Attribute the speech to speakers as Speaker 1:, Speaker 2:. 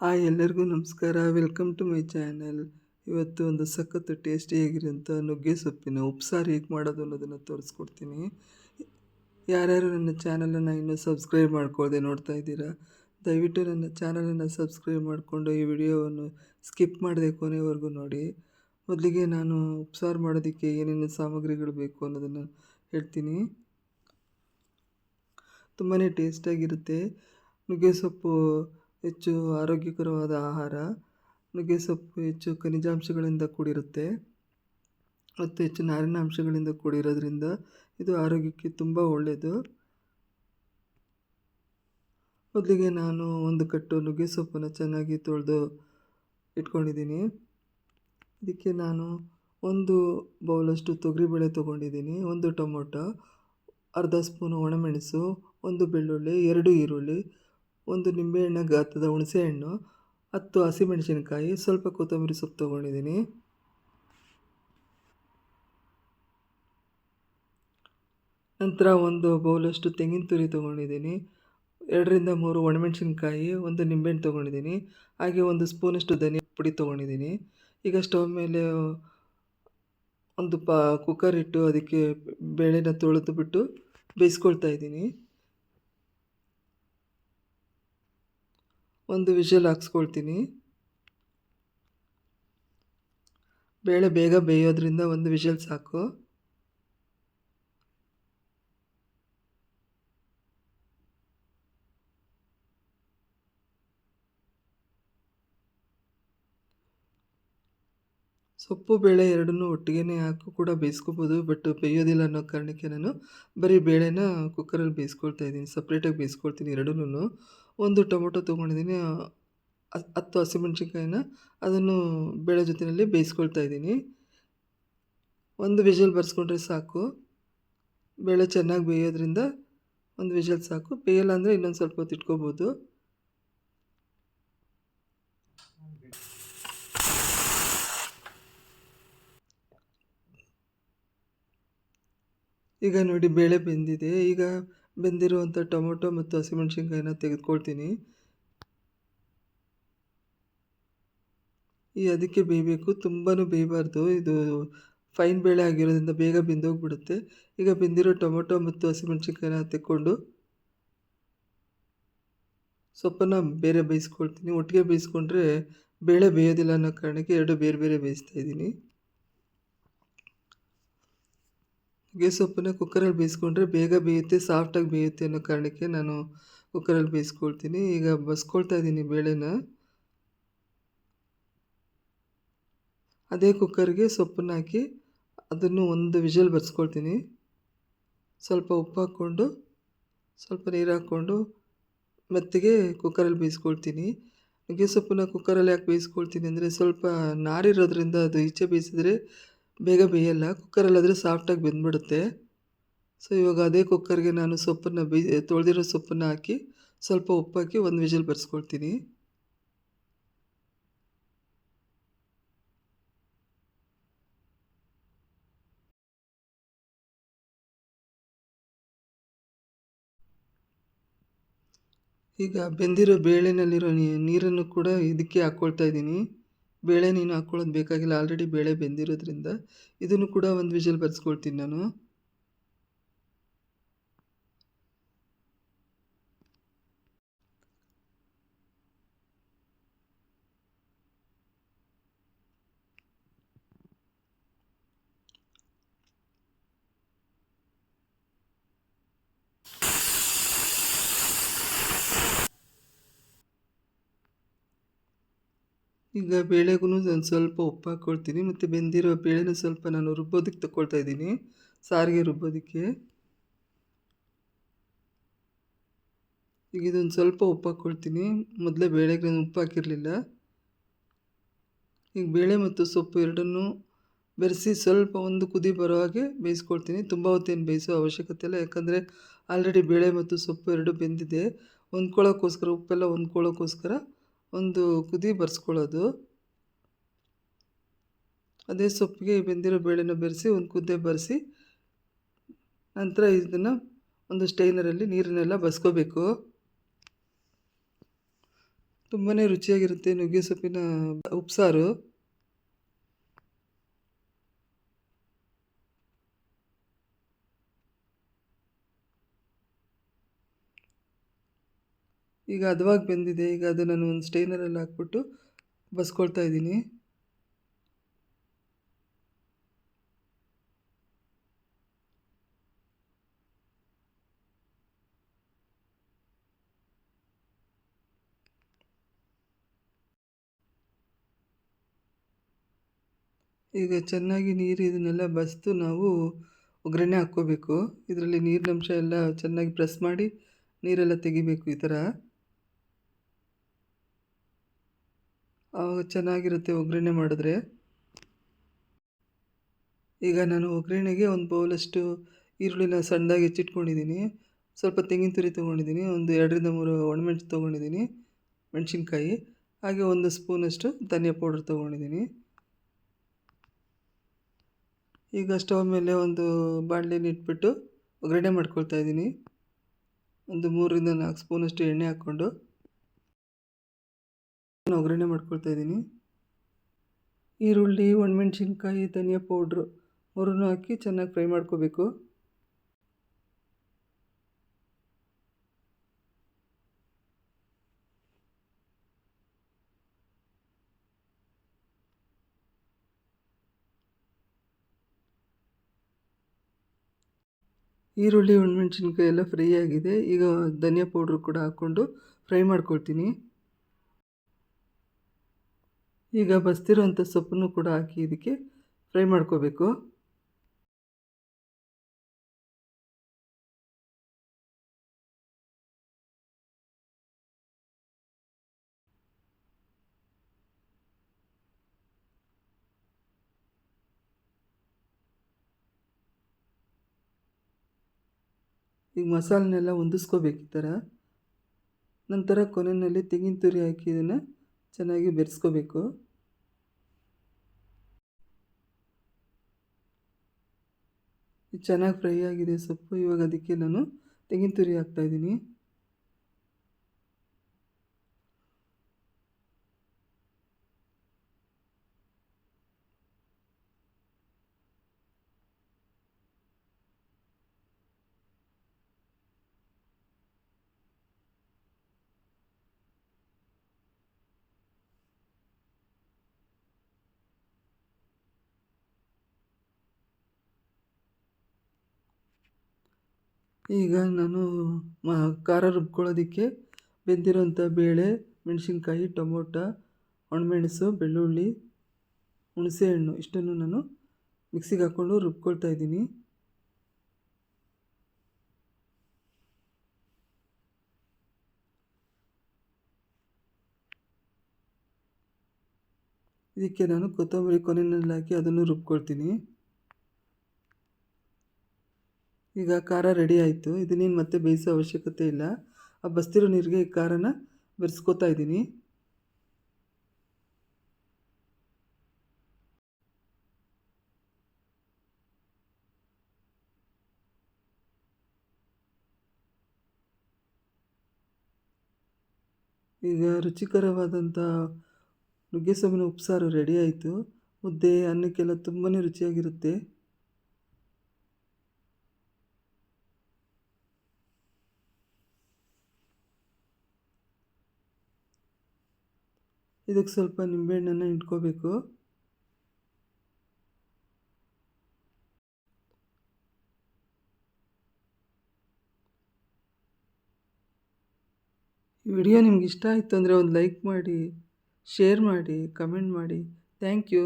Speaker 1: Hi ಎಲ್ಲರಿಗೂ ನಮಸ್ಕಾರ. Welcome to my channel ಇವತ್ತು ಒಂದು ಸಖತ್ತು ಟೇಸ್ಟಿಯಾಗಿರೋಂಥ ನುಗ್ಗೆ ಸೊಪ್ಪಿನ ಉಪ್ಸಾರು ಹೇಗೆ ಮಾಡೋದು ಅನ್ನೋದನ್ನು ತೋರಿಸ್ಕೊಡ್ತೀನಿ. ಯಾರ್ಯಾರು ನನ್ನ ಚಾನಲನ್ನು ಇನ್ನೂ ಸಬ್ಸ್ಕ್ರೈಬ್ ಮಾಡ್ಕೊಳ್ಳದೆ ನೋಡ್ತಾ ಇದ್ದೀರಾ, ದಯವಿಟ್ಟು ನನ್ನ ಚಾನಲನ್ನು ಸಬ್ಸ್ಕ್ರೈಬ್ ಮಾಡಿಕೊಂಡು ಈ ವಿಡಿಯೋವನ್ನು ಸ್ಕಿಪ್ ಮಾಡದೆ ಕೊನೆವರೆಗೂ ನೋಡಿ. ಮೊದಲಿಗೆ ನಾನು ಉಪ್ಸಾರು ಮಾಡೋದಕ್ಕೆ ಏನೇನು ಸಾಮಗ್ರಿಗಳು ಬೇಕು ಅನ್ನೋದನ್ನು ಹೇಳ್ತೀನಿ. ತುಂಬಾ ಟೇಸ್ಟಾಗಿರುತ್ತೆ ನುಗ್ಗೆ ಸೊಪ್ಪು ಹೆಚ್ಚು ಆರೋಗ್ಯಕರವಾದ ಆಹಾರ ನುಗ್ಗೆಸೊಪ್ಪು ಹೆಚ್ಚು ಖನಿಜಾಂಶಗಳಿಂದ ಕೂಡಿರುತ್ತೆ. ಮತ್ತು ಹೆಚ್ಚು ನಾರಿನ ಅಂಶಗಳಿಂದ ಕೂಡಿರೋದ್ರಿಂದ ಇದು ಆರೋಗ್ಯಕ್ಕೆ ತುಂಬ ಒಳ್ಳೆಯದು ಮೊದಲಿಗೆ ನಾನು ಒಂದು ಕಟ್ಟು ನುಗ್ಗೆ ಸೊಪ್ಪನ್ನು ಚೆನ್ನಾಗಿ ತೊಳೆದು ಇಟ್ಕೊಂಡಿದ್ದೀನಿ. ಇದಕ್ಕೆ ನಾನು ಒಂದು ಬೌಲಷ್ಟು ತೊಗರಿಬೇಳೆ ತೊಗೊಂಡಿದ್ದೀನಿ, ಒಂದು ಟೊಮೊಟೊ, ಅರ್ಧ ಸ್ಪೂನು ಒಣಮೆಣಸು, ಒಂದು ಬೆಳ್ಳುಳ್ಳಿ, ಎರಡು ಈರುಳ್ಳಿ ಒಂದು ನಿಂಬೆಹಣ್ಣ ಗಾತ್ರದ ಹುಣಸೆಹಣ್ಣು, ಹತ್ತು ಹಸಿಮೆಣಸಿನಕಾಯಿ, ಸ್ವಲ್ಪ ಕೊತ್ತಂಬರಿ ಸೊಪ್ಪು ತೊಗೊಂಡಿದ್ದೀನಿ. ನಂತರ ಒಂದು ಬೌಲಷ್ಟು ತೆಂಗಿನ ತುರಿ ತೊಗೊಂಡಿದ್ದೀನಿ. ಎರಡರಿಂದ ಮೂರು ಒಣಮೆಣಸಿನ್ಕಾಯಿ, ಒಂದು ನಿಂಬೆಹಣ್ಣು ತೊಗೊಂಡಿದ್ದೀನಿ. ಹಾಗೆ ಒಂದು ಸ್ಪೂನಷ್ಟು ಧನಿಯಾ ಪುಡಿ ತೊಗೊಂಡಿದ್ದೀನಿ. ಈಗ ಸ್ಟವ್ ಮೇಲೆ ಒಂದು ಪಾ ಕುಕ್ಕರ್ ಇಟ್ಟು ಅದಕ್ಕೆ ಬೇಳೆನ ತೊಳೆದು ಬಿಟ್ಟು ಬೇಯಿಸ್ಕೊಳ್ತಾ ಇದ್ದೀನಿ. ಒಂದು ವಿಷಲ್ ಹಾಕ್ಸ್ಕೊಳ್ತೀನಿ. ಬೇಳೆ ಬೇಗ ಬೇಯೋದ್ರಿಂದ ಒಂದು ವಿಷಲ್ ಸಾಕು. ಸೊಪ್ಪು, ಬೇಳೆ ಎರಡನ್ನೂ ಒಟ್ಟಿಗೆ ಹಾಕು ಕೂಡ ಬೇಯಿಸ್ಕೋಬೋದು, ಬಟ್ ಬೇಯೋದಿಲ್ಲ ಅನ್ನೋ ಕಾರಣಕ್ಕೆ ನಾನು ಬರೀ ಬೇಳೆನ ಕುಕ್ಕರಲ್ಲಿ ಬೇಯಿಸ್ಕೊಳ್ತಾ ಇದ್ದೀನಿ ಸಪ್ರೇಟಾಗಿ ಬೇಯಿಸ್ಕೊಳ್ತೀನಿ ಎರಡೂ ಒಂದು ಟೊಮೊಟೊ ತೊಗೊಂಡಿದ್ದೀನಿ ಹತ್ತು ಹಸಿಮೆಣ್ಸಿನ್ಕಾಯಿನ. ಅದನ್ನು ಬೇಳೆ ಜೊತೆಯಲ್ಲಿ ಬೇಯಿಸ್ಕೊಳ್ತಾ ಇದ್ದೀನಿ. ಒಂದು ವಿಷಲ್ ಬರ್ಸ್ಕೊಂಡ್ರೆ ಸಾಕು. ಬೇಳೆ ಚೆನ್ನಾಗಿ ಬೇಯೋದ್ರಿಂದ ಒಂದು ವಿಷಲ್ ಸಾಕು. ಬೇಯಲ್ಲ ಅಂದರೆ ಇನ್ನೊಂದು ಸ್ವಲ್ಪ ಹೊತ್ತು ಇಟ್ಕೋಬೋದು. ಈಗ ನೋಡಿ, ಬೇಳೆ ಬೆಂದಿದೆ. ಈಗ ಬೆಂದಿರುವಂಥ ಟೊಮೊಟೊ ಮತ್ತು ಹಸಿಮೆಣ್ಸಿನ್ಕಾಯಿನ ತೆಗೆದುಕೊಳ್ತೀನಿ. ಈ ಅದಕ್ಕೆ ಬೇಯಬೇಕು. ತುಂಬಾ ಬೇಯಬಾರ್ದು. ಇದು ಫೈನ್ ಬೇಳೆ ಆಗಿರೋದ್ರಿಂದ ಬೇಗ ಬೆಂದೋಗ್ಬಿಡುತ್ತೆ. ಈಗ ಬೆಂದಿರೋ ಟೊಮೊಟೊ ಮತ್ತು ಹಸಿಮೆಣ್ಸಿನ್ಕಾಯಿನ ತೆಕ್ಕೊಂಡು ಸೊಪ್ಪನ್ನು ಬೇರೆ ಬೇಯಿಸ್ಕೊಳ್ತೀನಿ. ಒಟ್ಟಿಗೆ ಬೇಯಿಸ್ಕೊಂಡ್ರೆ ಬೇಳೆ ಬೇಯೋದಿಲ್ಲ ಅನ್ನೋ ಕಾರಣಕ್ಕೆ ಎರಡು ಬೇರೆ ಬೇರೆ ಬೇಯಿಸ್ತಾ ಇದ್ದೀನಿ. ನುಗ್ಗೆ ಸೊಪ್ಪನ್ನ ಕುಕ್ಕರಲ್ಲಿ ಬೇಯಿಸ್ಕೊಂಡ್ರೆ ಬೇಗ ಬೇಯುತ್ತೆ ಸಾಫ್ಟಾಗಿ ಬೇಯುತ್ತೆ ಅನ್ನೋ ಕಾರಣಕ್ಕೆ ನಾನು ಕುಕ್ಕರಲ್ಲಿ ಬೇಯಿಸ್ಕೊಳ್ತೀನಿ. ಈಗ ಬಸ್ಕೊಳ್ತಾ ಇದ್ದೀನಿ ಬೇಳೆನ. ಅದೇ ಕುಕ್ಕರ್ಗೆ ಸೊಪ್ಪನ್ನ ಹಾಕಿ ಅದನ್ನು ಒಂದು ವಿಷಲ್ ಬರ್ಸ್ಕೊಳ್ತೀನಿ. ಸ್ವಲ್ಪ ಉಪ್ಪು ಹಾಕ್ಕೊಂಡು, ಸ್ವಲ್ಪ ನೀರು ಹಾಕ್ಕೊಂಡು ಮೆತ್ತಿಗೆ ಕುಕ್ಕರಲ್ಲಿ ಬೇಯಿಸ್ಕೊಳ್ತೀನಿ. ನುಗ್ಗೆ ಸೊಪ್ಪನ್ನ ಕುಕ್ಕರಲ್ಲಿ ಯಾಕೆ ಬೇಯಿಸ್ಕೊಳ್ತೀನಿ ಅಂದರೆ ಸ್ವಲ್ಪ ನಾರಿರೋದ್ರಿಂದ ಅದು ಈಚೆ ಬೇಯಿಸಿದ್ರೆ ಬೇಗ ಬೇಯಲ್ಲ ಕುಕ್ಕರಲ್ಲಾದರೆ ಸಾಫ್ಟಾಗಿ ಬೆಂದ್ಬಿಡುತ್ತೆ. ಸೊ ಇವಾಗ ಅದೇ ಕುಕ್ಕರ್ಗೆ ನಾನು ಸೊಪ್ಪನ್ನು ಬೀ, ತೊಳೆದಿರೋ ಸೊಪ್ಪನ್ನು ಹಾಕಿ ಸ್ವಲ್ಪ ಉಪ್ಪು ಹಾಕಿ ಒಂದು ವಿಷಲ್ ಬರೆಸ್ಕೊಳ್ತೀನಿ. ಈಗ ಬೆಂದಿರೋ ಬೇಳೆನಲ್ಲಿರೋ ನೀರನ್ನು ಕೂಡ ಇದಕ್ಕೆ ಹಾಕ್ಕೊಳ್ತಾ ಇದ್ದೀನಿ. ಬೇಳೆ ನೀನು ಹಾಕ್ಕೊಳ್ಳೋದು ಬೇಕಾಗಿಲ್ಲ. ಆಲ್ರೆಡಿ ಬೇಳೆ ಬೆಂದಿರೋದ್ರಿಂದ ಇದನ್ನು ಕೂಡ ಒಂದು ವಿಷಲ್ ಬರ್ಸ್ಕೊಳ್ತೀನಿ ನಾನು. ಈಗ ಬೇಳೆಗೂ ನಾನು ಸ್ವಲ್ಪ ಉಪ್ಪು ಹಾಕ್ಕೊಳ್ತೀನಿ ಮತ್ತು ಬೆಂದಿರೋ ಬೇಳೆನ ಸ್ವಲ್ಪ ನಾನು ರುಬ್ಬೋದಕ್ಕೆ ತಗೊಳ್ತಾ ಇದ್ದೀನಿ. ಸಾರಿಗೆ ರುಬ್ಬೋದಕ್ಕೆ. ಈಗ ಇದೊಂದು ಸ್ವಲ್ಪ ಉಪ್ಪು ಹಾಕ್ಕೊಳ್ತೀನಿ ಮೊದಲೇ ಬೇಳೆಗೆ ನಾನು ಉಪ್ಪು ಹಾಕಿರಲಿಲ್ಲ. ಈಗ ಬೇಳೆ ಮತ್ತು ಸೊಪ್ಪು ಎರಡನ್ನೂ ಬೆರೆಸಿ ಸ್ವಲ್ಪ ಒಂದು ಕುದಿ ಬರೋ ಹಾಗೆ ಬೇಯಿಸ್ಕೊಳ್ತೀನಿ. ತುಂಬ ಹೊತ್ತೇನು ಬೇಯಿಸೋ ಅವಶ್ಯಕತೆ ಇಲ್ಲ, ಯಾಕಂದರೆ ಆಲ್ರೆಡಿ ಬೇಳೆ ಮತ್ತು ಸೊಪ್ಪು ಎರಡು ಬೆಂದಿದೆ. ಹೊಂದ್ಕೊಳ್ಳೋಕ್ಕೋಸ್ಕರ ಉಪ್ಪೆಲ್ಲ ಹೊಂದ್ಕೊಳ್ಳೋಕ್ಕೋಸ್ಕರ ಒಂದು ಕುದಿ ಬರ್ಸ್ಕೊಳ್ಳೋದು. ಅದೇ ಸೊಪ್ಪಿಗೆ ಬೆಂದಿರೋ ಬೇಳೆನ ಬೆರೆಸಿ ಒಂದು ಕುದ್ದೆ ಬರೆಸಿ ನಂತರ ಇದನ್ನು ಒಂದು ಸ್ಟೈನರಲ್ಲಿ ನೀರನ್ನೆಲ್ಲ ಬಸ್ಕೋಬೇಕು. ತುಂಬಾ ರುಚಿಯಾಗಿರುತ್ತೆ ನುಗ್ಗೆ ಸೊಪ್ಪಿನ ಉಪ್ಸಾರು. ಈಗ ಹದವಾಗಿ ಬೆಂದಿದೆ. ಈಗ ಅದು ನಾನು ಒಂದು ಸ್ಟೈನರಲ್ಲಿ ಹಾಕ್ಬಿಟ್ಟು ಬಸ್ಕೊಳ್ತಾ ಇದ್ದೀನಿ. ಈಗ ಚೆನ್ನಾಗಿ ನೀರು ಇದನ್ನೆಲ್ಲ ಬಸಿದು ನಾವು ಒಗ್ಗರಣೆ ಹಾಕ್ಕೋಬೇಕು. ಇದರಲ್ಲಿ ನೀರಿನಂಶ ಎಲ್ಲ ಚೆನ್ನಾಗಿ ಪ್ರೆಸ್ ಮಾಡಿ ನೀರೆಲ್ಲ ತೆಗಿಬೇಕು ಈ ಥರ. ಚೆನ್ನಾಗಿರುತ್ತೆ ಒಗ್ಗರಣೆ ಮಾಡಿದ್ರೆ. ಈಗ ನಾನು ಒಗ್ಗರಣೆಗೆ ಒಂದು ಬೌಲಷ್ಟು ಈರುಳ್ಳಿನ ಸಣ್ಣದಾಗಿ ಹೆಚ್ಚಿಟ್ಕೊಂಡಿದ್ದೀನಿ. ಸ್ವಲ್ಪ ತೆಂಗಿನ ತುರಿ ತೊಗೊಂಡಿದ್ದೀನಿ. ಒಂದು ಎರಡರಿಂದ ಮೂರು ಒಣಮೆಣಸು ತೊಗೊಂಡಿದ್ದೀನಿ. ಮೆಣಸಿನ್ಕಾಯಿ. ಹಾಗೆ ಒಂದು ಸ್ಪೂನಷ್ಟು ಧನಿಯಾ ಪೌಡ್ರ್ ತೊಗೊಂಡಿದ್ದೀನಿ. ಈಗ ಸ್ಟವ್ ಮೇಲೆ ಒಂದು ಬಾಣಲೆನ ಇಟ್ಬಿಟ್ಟು ಒಗ್ಗರಣೆ ಮಾಡ್ಕೊಳ್ತಾ ಇದ್ದೀನಿ. ಒಂದು ಮೂರರಿಂದ ನಾಲ್ಕು ಸ್ಪೂನಷ್ಟು ಎಣ್ಣೆ ಹಾಕ್ಕೊಂಡು. ಒಗ್ಗರಣೆ ಮಾಡ್ಕೊಳ್ತಾ ಇದ್ದೀನಿ. ಈರುಳ್ಳಿ, ಒಣಮೆಣ್ಸಿನ್ಕಾಯಿ, ಧನಿಯಾ ಪೌಡ್ರು ಮೂರನ್ನು ಹಾಕಿ ಚೆನ್ನಾಗಿ ಫ್ರೈ ಮಾಡ್ಕೋಬೇಕು. ಈರುಳ್ಳಿ, ಒಣಮೆಣ್ಸಿನ್ಕಾಯಿ ಎಲ್ಲ ಫ್ರೈ ಆಗಿದೆ. ಈಗ ಧನಿಯಾ ಪೌಡ್ರು ಕೂಡ ಹಾಕ್ಕೊಂಡು ಫ್ರೈ ಮಾಡ್ಕೊಳ್ತೀನಿ. ಈಗ ಬಸ್ತಿರೋಂಥ ಸೊಪ್ಪನ್ನು ಕೂಡ ಹಾಕಿ ಇದಕ್ಕೆ ಫ್ರೈ ಮಾಡ್ಕೋಬೇಕು. ಈಗ ಮಸಾಲನ್ನೆಲ್ಲ ಹೊಂದಿಸ್ಕೋಬೇಕು ಈ ಥರ. ನಂತರ ಕೊನೆಯಲ್ಲಿ ತೆಂಗಿನ ತುರಿ ಹಾಕಿ ಇದನ್ನು ಚೆನ್ನಾಗಿ ಬೆರೆಸ್ಕೋಬೇಕು. ಚೆನ್ನಾಗಿ ಫ್ರೈ ಆಗಿದೆ ಸೊಪ್ಪು. ಇವಾಗ ಅದಕ್ಕೆ ನಾನು ತೆಂಗಿನ ತುರಿ ಹಾಕ್ತಾಯಿದ್ದೀನಿ ಈಗ ನಾನು, ಮ, ಖಾರ ರುಬ್ಕೊಳ್ಳೋದಕ್ಕೆ ಬೆಂದಿರೋಂಥ ಬೇಳೆ, ಮೆಣಸಿನ್ಕಾಯಿ, ಟೊಮೊಟ, ಒಣಮೆಣಸು, ಬೆಳ್ಳುಳ್ಳಿ, ಹುಣಸೆಹಣ್ಣು ಇಷ್ಟನ್ನು ನಾನು ಮಿಕ್ಸಿಗೆ ಹಾಕ್ಕೊಂಡು ರುಬ್ಕೊಳ್ತಾ ಇದ್ದೀನಿ. ಇದಕ್ಕೆ ನಾನು ಕೊತ್ತಂಬರಿ ಕೊನೆಯಲ್ಲಿ ಹಾಕಿ ಅದನ್ನು ರುಬ್ಕೊಳ್ತೀನಿ. ಈಗ ಖಾರ ರೆಡಿ ಆಯಿತು. ಇದನ್ನೇನು ಮತ್ತೆ ಬೇಯಿಸೋ ಅವಶ್ಯಕತೆ ಇಲ್ಲ. ಆ ಬಸ್ತಿರೋ ನೀರಿಗೆ ಈ ಖಾರನ ಬೆರೆಸ್ಕೋತಾ ಇದ್ದೀನಿ. ಈಗ ರುಚಿಕರವಾದಂಥ ನುಗ್ಗೆ ಸೊಪ್ಪಿನ ಉಪ್ಸಾರು ರೆಡಿ ಆಯಿತು. ಮುದ್ದೆ, ಅನ್ನಕ್ಕೆಲ್ಲ ತುಂಬಾ ರುಚಿಯಾಗಿರುತ್ತೆ. ಇದಕ್ಕೆ ಸ್ವಲ್ಪ ನಿಂಬೆಹಣ್ಣನ್ನು ಇಟ್ಕೋಬೇಕು. ಈ ವಿಡಿಯೋ ನಿಮ್ಗೆ ಇಷ್ಟ ಆಯಿತು ಅಂದರೆ ಒಂದು ಲೈಕ್ ಮಾಡಿ, ಶೇರ್ ಮಾಡಿ, ಕಮೆಂಟ್ ಮಾಡಿ. Thank you.